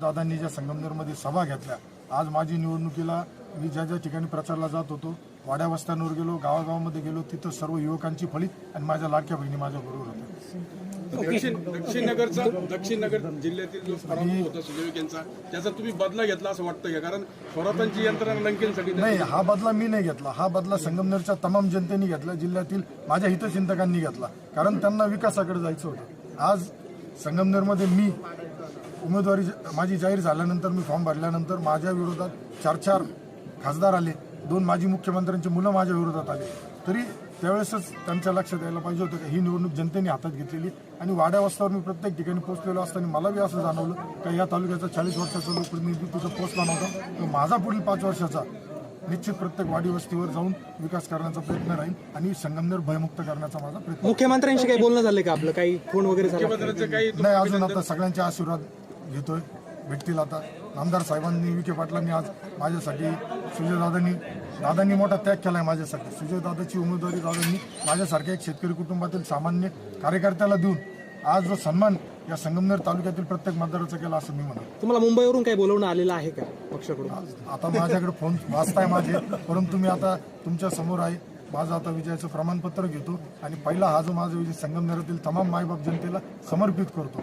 दादांनी ज्या संगमनेरमध्ये सभा घेतल्या आज माझी निवडणुकीला मी ज्या ज्या ठिकाणी प्रचारला जात होतो वाड्या वस्त्यांवर गेलो गावागावामध्ये गेलो तिथं सर्व युवकांची फळीत आणि माझ्या लाडक्या बहिणी माझ्या बरोबर होत्या. दक्षिण दक्षिण नगरचा दक्षिण नगर जिल्ह्यातील जो पराभव होता सुजय यांचा त्याचा तुम्ही बदला घेतला असं वाटतं का? कारण यंत्रणा नाही हा बदला मी नाही घेतला. हा बदला संगमनेरच्या तमाम जनतेने घेतला जिल्ह्यातील माझ्या हितचिंतकांनी घेतला. कारण त्यांना विकासाकडे जायचं होतं. आज संगमनेरमध्ये मी उमेदवारी माझी जाहीर झाल्यानंतर मी फॉर्म भरल्यानंतर माझ्या विरोधात चार चार खासदार आले. दोन माजी मुख्यमंत्र्यांची मुलं माझ्या विरोधात आले. तरी त्यावेळेसच त्यांच्या लक्षात यायला पाहिजे होतं की ही निवडणूक जनतेने हातात घेतलेली आणि वाड्या वस्त्यावर मी प्रत्येक ठिकाणी पोहोचलेलो असताना मला बी असं जाणवलं की या तालुक्याचा चाळीस वर्षाचा लोकप्रतिनिधी तिथं पोहोचला नव्हता. तर माझा पुढील पाच वर्षाचा निश्चित प्रत्येक वाडी वस्तीवर जाऊन विकास करण्याचा प्रयत्न राहील आणि संगमनेर भयमुक्त करण्याचा माझा प्रयत्न मुख्यमंत्र्यांशी काही बोलणं झालंय का आपलं? काही फोन वगैरे झाला? नाही अजून आता सगळ्यांचे आशीर्वाद घेतोय. भेटतील आता. आमदार साहेबांनी विखे पाटलांनी आज माझ्यासाठी सुजय दादांनी दादांनी मोठा त्याग केलाय माझ्यासाठी. सुजय दादाची उमेदवारी दादांनी माझ्यासारख्या एक शेतकरी कुटुंबातील सामान्य कार्यकर्त्याला देऊन आज जो सन्मान या संगमनेर तालुक्यातील प्रत्येक मतदाराचा केला असं मी म्हणतो तुम्हाला मुंबईवरून काही बोलवणं आलेलं आहे का पक्षाकडून? आता माझ्याकडे फोन वाचताय माझे परंतु मी आता तुमच्यासमोर आहे. माझं आता विजयाचं प्रमाणपत्र घेतो आणि पहिला हा जो माझा विजय संगमनेरातील तमाम मायबाप जनतेला समर्पित करतो.